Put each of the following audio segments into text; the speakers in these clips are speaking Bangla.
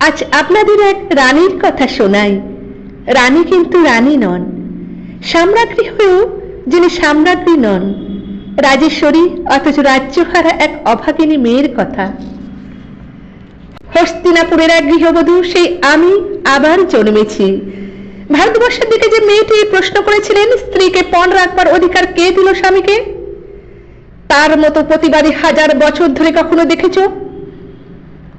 আজ আপনাদের এক রানীর কথা শোনাই। রানী কিন্তু রানী নন। সাম্রাজ্ঞী হয়েও যিনি সাম্রাজ্ঞী নন, রাজেশ্বরী অথচ রাজ্যহারা এক অভাগিনী মেয়ের কথা। হস্তিনাপুরের এক গৃহবধূ, সেই আমি আবার জন্মেছি। ভারতবর্ষের দিকে যে মেয়েটি প্রশ্ন করেছিলেন, স্ত্রীকে পণ রাখবার অধিকার কে দিল স্বামীকে? তার মতো প্রতিবাদী হাজার বছর ধরে কখনো দেখেছ?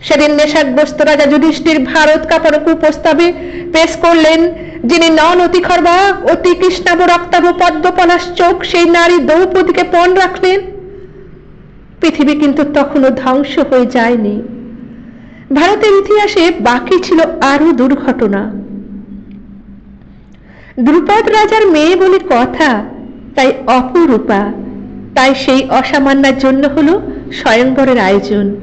সেদিন নেশাগ্রস্ত রাজা যুধিষ্ঠির ভারত কাপড় কুপ্রস্তাবে পেশ করলেন, যিনি নন অতি খর্বা অতি কৃষ্ণাব রক্তাভ পদ্মপলাশ চোখ, সেই নারী দ্রৌপদীকে পণ রাখলেন। পৃথিবী কিন্তু তখনও ধ্বংস হয়ে যায়নি। ভারতের ইতিহাসে বাকি ছিল আরও দুর্ঘটনা। দ্রুপদ রাজার মেয়ে বলে কথা, তাই অপরূপা, তাই সেই অসামান্যার জন্য হলো স্বয়ংবরের আয়োজন।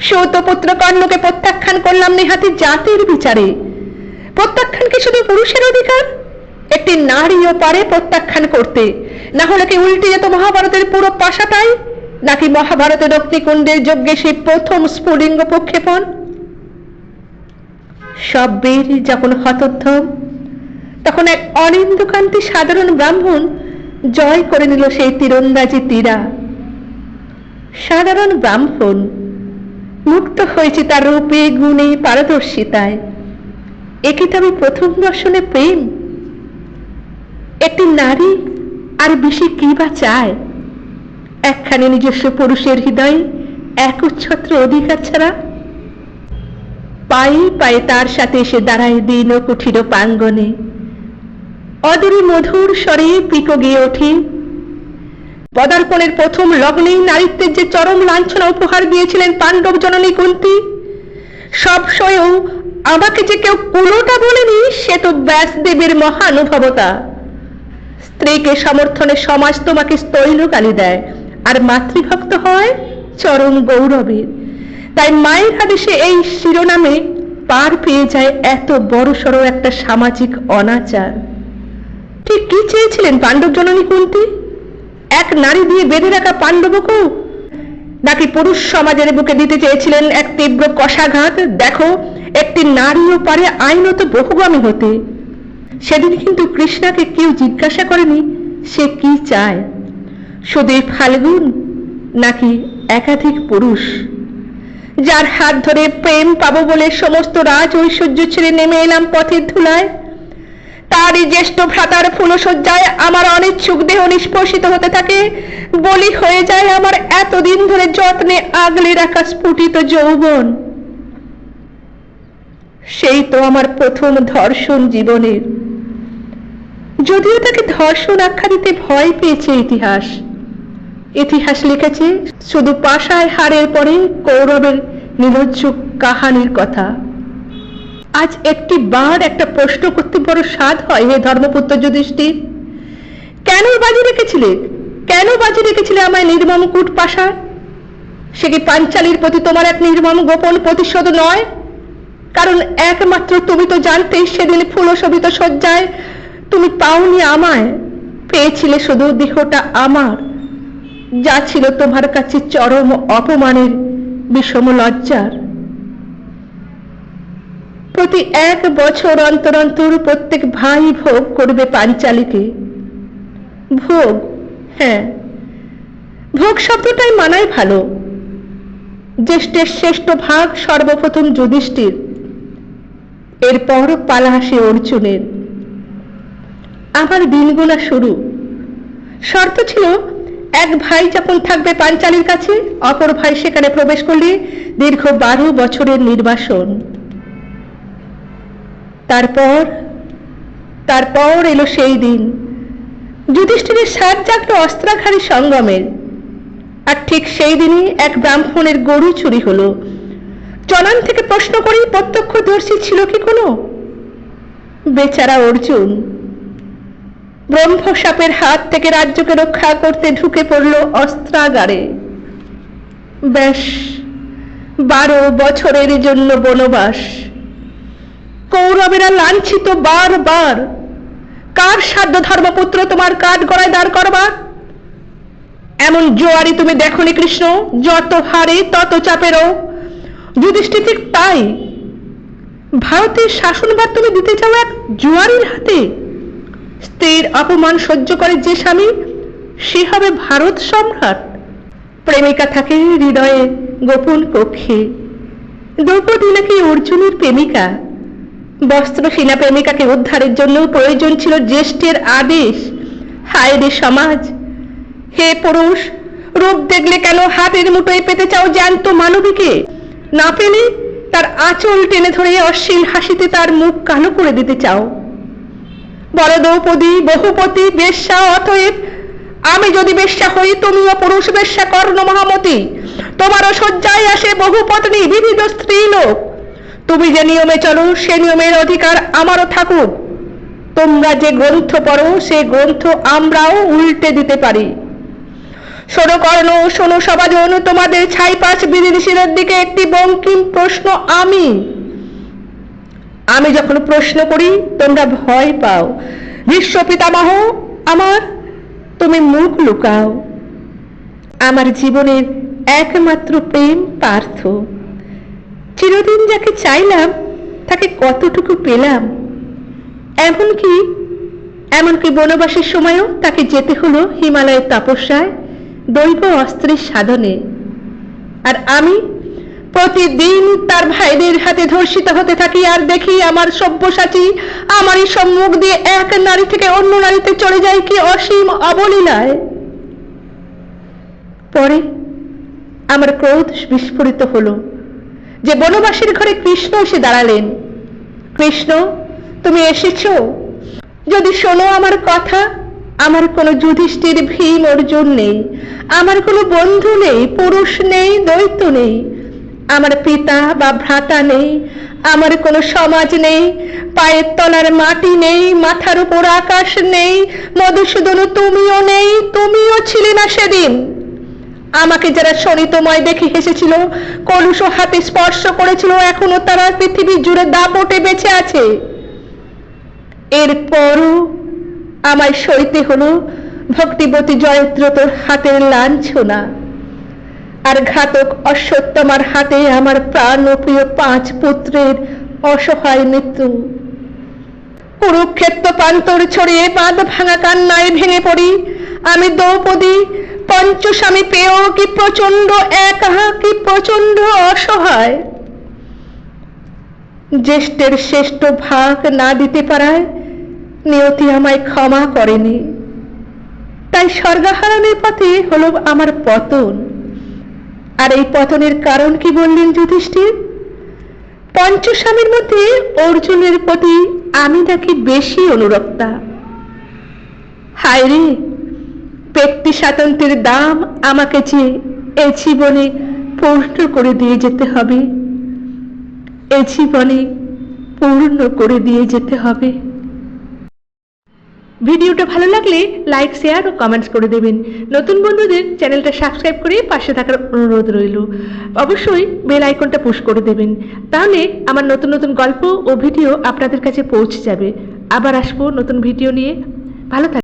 সৌতপুত্র কর্ণকে প্রত্যাখ্যান করলাম নেহাতি জাতির বিচারে। প্রত্যাখ্যান কি শুধু পুরুষের অধিকার? একটি নারীও পারে প্রত্যাখ্যান করতে। না হলে কি উল্টে যেত মহাভারতের পুরো পাশাটাই নাকি মহাভারতের অগ্নিকুণ্ডের যজ্ঞে সেই প্রথম স্ফুলিঙ্গ প্রক্ষেপণ সব বীর যখন হতোদ্ধম তখন এক অনিন্দকান্তি সাধারণ ব্রাহ্মণ জয় করে নিল সেই তীরন্দাজি তীরা। সাধারণ ব্রাহ্মণ মুক্ত হয়েছে তার রূপে, গুণে, পারদর্শিতায়। একে তো আমি প্রথম দর্শনে প্রেম। একটি নারী, আর বেশি কি বা চায়? একখানে নিজস্ব পুরুষের হৃদয় একচ্ছত্র অধিকার ছাড়া? পায়ে পায়ে তার সাথে এসে দাঁড়ায় দিন কুঠির প্রাঙ্গনে অদূরে মধুর স্বরে পিকো গিয়ে ওঠে পদার্পণের প্রথম লগ্নেই নারীত্বের যে চরম লাঞ্ছনা উপহার দিয়েছিলেন পাণ্ডব জননী কুন্তি, সব সয়েও আমাকে যে কেউ কুলোটা বলেনি, সে তো ব্যাসদেবের মহানুভবতা। স্ত্রীকে সমর্থনে সমাজ তোমাকে স্তৈল গালি দেয়, আর মাতৃভক্ত হয় চরম গৌরবের তাই মায়ের আদেশে এই শিরোনামে পার পেয়ে যায় এত বড় সড় একটা সামাজিক অনাচার। ঠিক কি চেয়েছিলেন পাণ্ডব জননী কুন্তি? এক নারী দিয়ে বেঁধে রাখা পাণ্ডবকেও? নাকি পুরুষ সমাজের বুকে দিতে চেয়েছিলেন এক তীব্র কষাঘাত? দেখো, একটি নারীও পারে আইনত বহুগামী হতে। সেদিন কিন্তু কৃষ্ণাকে কেউ জিজ্ঞাসা করেনি, সে কি চায়? শুধু ফাল্গুন নাকি একাধিক পুরুষ? যার হাত ধরে প্রেম পাবো বলে সমস্ত রাজ ঐশ্বর্য ছেড়ে নেমে এলাম পথের ধুলায়। তারই জ্যেষ্ঠ ভ্রাতার ফুলসজ্জায় আমার অনিচ্ছুক দেহ নিষ্পর্শিত হতে থাকে। বলি হয়ে যায় আমার এতদিন ধরে যত্নে আগলে রাখা স্ফুটিত যৌবন। সেই তো আমার প্রথম ধর্ষণ জীবনের। যদিও তাকে ধর্ষণ আখ্যা দিতে ভয় পেয়েছে ইতিহাস। ইতিহাস লিখেছে, শুধু পাশায় হারের পরে কৌরবের নিলজ্জ কাহানির কথা। আজ একটি বার একটা প্রশ্ন করতে বড় স্বাদ হয় হে ধর্মপুত্র যুধিষ্ঠির। কেন বাজি রেখেছিলে? কেন বাজি রেখেছিলে আমায় নির্মম কুট পাশায় সে কি পাঞ্চালির প্রতি তোমার এক নির্মম গোপন প্রতিশোধ নয়? কারণ একমাত্র তুমি তো জানতে সেদিন ফুলশোভিত শয্যায় তুমি পাওনি আমায়। পেয়েছিলে শুধু দেহটা আমার। যা ছিল তোমার কাছে চরম অপমানের বিষম লজ্জার। প্রতি এক বছর অন্তর অন্তর প্রত্যেক ভাই ভোগ করবে পাঞ্চালীকে ভোগ হ্যাঁ। ভোগ শব্দটাই মানাই ভালো। জ্যেষ্ঠের শ্রেষ্ঠ ভাগ সর্বপ্রথম যুধিষ্ঠির। এরপর পালা আসে অর্জুনের। আমার দিনগুলা শুরু। শর্ত ছিল, এক ভাই যখন থাকবে পাঞ্চালির কাছে, অপর ভাই সেখানে প্রবেশ করলে দীর্ঘ বারো বছরের নির্বাসন। তারপর তারপর এলো সেই দিন। যুধিষ্ঠিরের সাত জাগলো অস্ত্রাঘারী সঙ্গমের। আর ঠিক সেই দিনই এক ব্রাহ্মণের গরু চুরি হলো। জনান থেকে প্রশ্ন করি প্রত্যক্ষদর্শী ছিল কি কোনো? বেচারা অর্জুন। ব্রহ্মসাপের হাত থেকে রাজ্যকে রক্ষা করতে ঢুকে পড়ল অস্ত্রাগারে। ব্যাস বারো বছরের জন্য বনবাস। কৌরবেরা লাঞ্ছিত বারবার। কার সাধ্য ধর্মপুত্র তোমার কাঠ গড়ায় দাঁড় করবার? এমন জোয়ারি তুমি দেখনি কৃষ্ণ, যত হারে তত চাপেরও। যুধিষ্ঠির ঠিক তাই। ভারতের শাসনভার তুমি দিতে চাও এক জোয়ারির হাতে? স্ত্রীর অপমান সহ্য করে যে স্বামী, সে হবে ভারত সম্রাট। প্রেমিকা থাকে হৃদয়ে গোপন কক্ষে। দ্রৌপদী নাকি অর্জুনের প্রেমিকা? বস্ত্রহীনা প্রেমিকাকে উদ্ধারের জন্য প্রয়োজন ছিল জ্যেষ্ঠের আদেশ। হায় রে সমাজ! হে পুরুষ, রূপ দেখলে কেন হাতের মুঠোয় পেতে চাও জ্যান্ত মানবীকে? না পেলে তার আঁচল টেনে ধরে অশ্লীল হাসিতে তার মুখ কালো করে দিতে চাও। বড় দ্রৌপদী, বহুপতি, বেশ্যা, অতএব আমি যদি বেশ্যা হই, তুমিও পুরুষ বেশ্যা কর্ণ মহামতি। তোমারও শয্যায় আসে বহু পত্নী, বিবিধ স্ত্রী লোক তুমি যে নিয়মে চলো, সে নিয়মের অধিকার আমারও থাকুক। তোমরা যে গ্রন্থ পড়ো, সে গ্রন্থ আমরাও উল্টে দিতে পারি। শোনো কর্ণ, শোনো সবাজন তোমাদের ছাই পাঁচ বিধিনিষেধের দিকে একটি বঙ্কিম প্রশ্ন আমি। আমি যখন প্রশ্ন করি, তোমরা ভয় পাও। বিশ্ব পিতামহ, আমার, তুমি মুখ লুকাও। আমার জীবনের একমাত্র প্রেম পার্থ। চিরদিন যাকে চাইলাম, তাকে কতটুকু পেলাম? এমনকি এমনকি বনবাসের সময়ও তাকে যেতে হলো হিমালয়ের তপস্যায়, দৈব অস্ত্রের সাধনে। আর আমি প্রতিদিন তার ভাইদের হাতে ধর্ষিত হতে থাকি আর দেখি আমার সব্যসাচী আমারই সম্মুখ দিয়ে এক নারী থেকে অন্য নারীতে চলে যায় কি অসীম অবলীলায়। পরে আমার ক্রোধ বিস্ফোরিত হলো। যে বনবাসীর ঘরে কৃষ্ণ এসে দাঁড়ালেন। কৃষ্ণ, তুমি এসেছ? যদি শোনো আমার কথা, আমার কোনো যুধিষ্ঠির ভীম অর্জুন নেই, আমার কোনো বন্ধু নেই, পুরুষ নেই, দ্বৈত নেই, আমার পিতা বা ভ্রাতা নেই, আমার কোনো সমাজ নেই, পায়ের তলার মাটি নেই, মাথার উপর আকাশ নেই, মধুসূদন তুমিও নেই, তুমিও ছিলে না সেদিন। আমাকে যারা শনিতময় দেখে হেসেছিল, কলুষ হাতে স্পর্শ করেছিল, এখনও তারা পৃথিবী জুড়ে দাপটে বেঁচে আছে। এরপরও আমায় সইতে হলো, ভক্তিবতী জয়ত্র তোর হাতের লাঞ্ছনা। আর ঘাতক অশ্বত্থমার হাতে আমার প্রাণ প্রিয় পাঁচ পুত্রের অসহায় মৃত্যু। কুরুক্ষেত্র প্রান্তর ছড়িয়ে বাঁধ ভাঙা কান্নায় ভেঙে পড়ি, আমি দ্রৌপদী পঞ্চস্বামী পেয়েও কি প্রচণ্ড একা কি প্রচণ্ড অসহায়? জ্যেষ্ঠের শ্রেষ্ঠ ভাগ না দিতে পারায় নিয়তি আমায় ক্ষমা করেনি। তাই স্বর্গাহারানের পথে হলো আমার পতন। আর এই পতনের কারণ কি বললেন যুধিষ্ঠির? পঞ্চস্বামীর মধ্যে অর্জুনের প্রতি আমি নাকি বেশি অনুরক্তা। হায় রে ব্যক্তি স্বাতন্ত্র্যের দাম আমাকে যে এ জীবনে পূর্ণ করে দিয়ে যেতে হবে, এ জীবনে পূর্ণ করে দিয়ে যেতে হবে। ভিডিওটা ভালো লাগলে লাইক, শেয়ার ও কমেন্টস করে দেবেন। নতুন বন্ধুদের চ্যানেলটা সাবস্ক্রাইব করে পাশে থাকার অনুরোধ রইল। অবশ্যই বেল আইকনটা পুশ করে দেবেন। তাহলে আমার নতুন নতুন গল্প ও ভিডিও আপনাদের কাছে পৌঁছে যাবে। আবার আসব নতুন ভিডিও নিয়ে। ভালো থাকবেন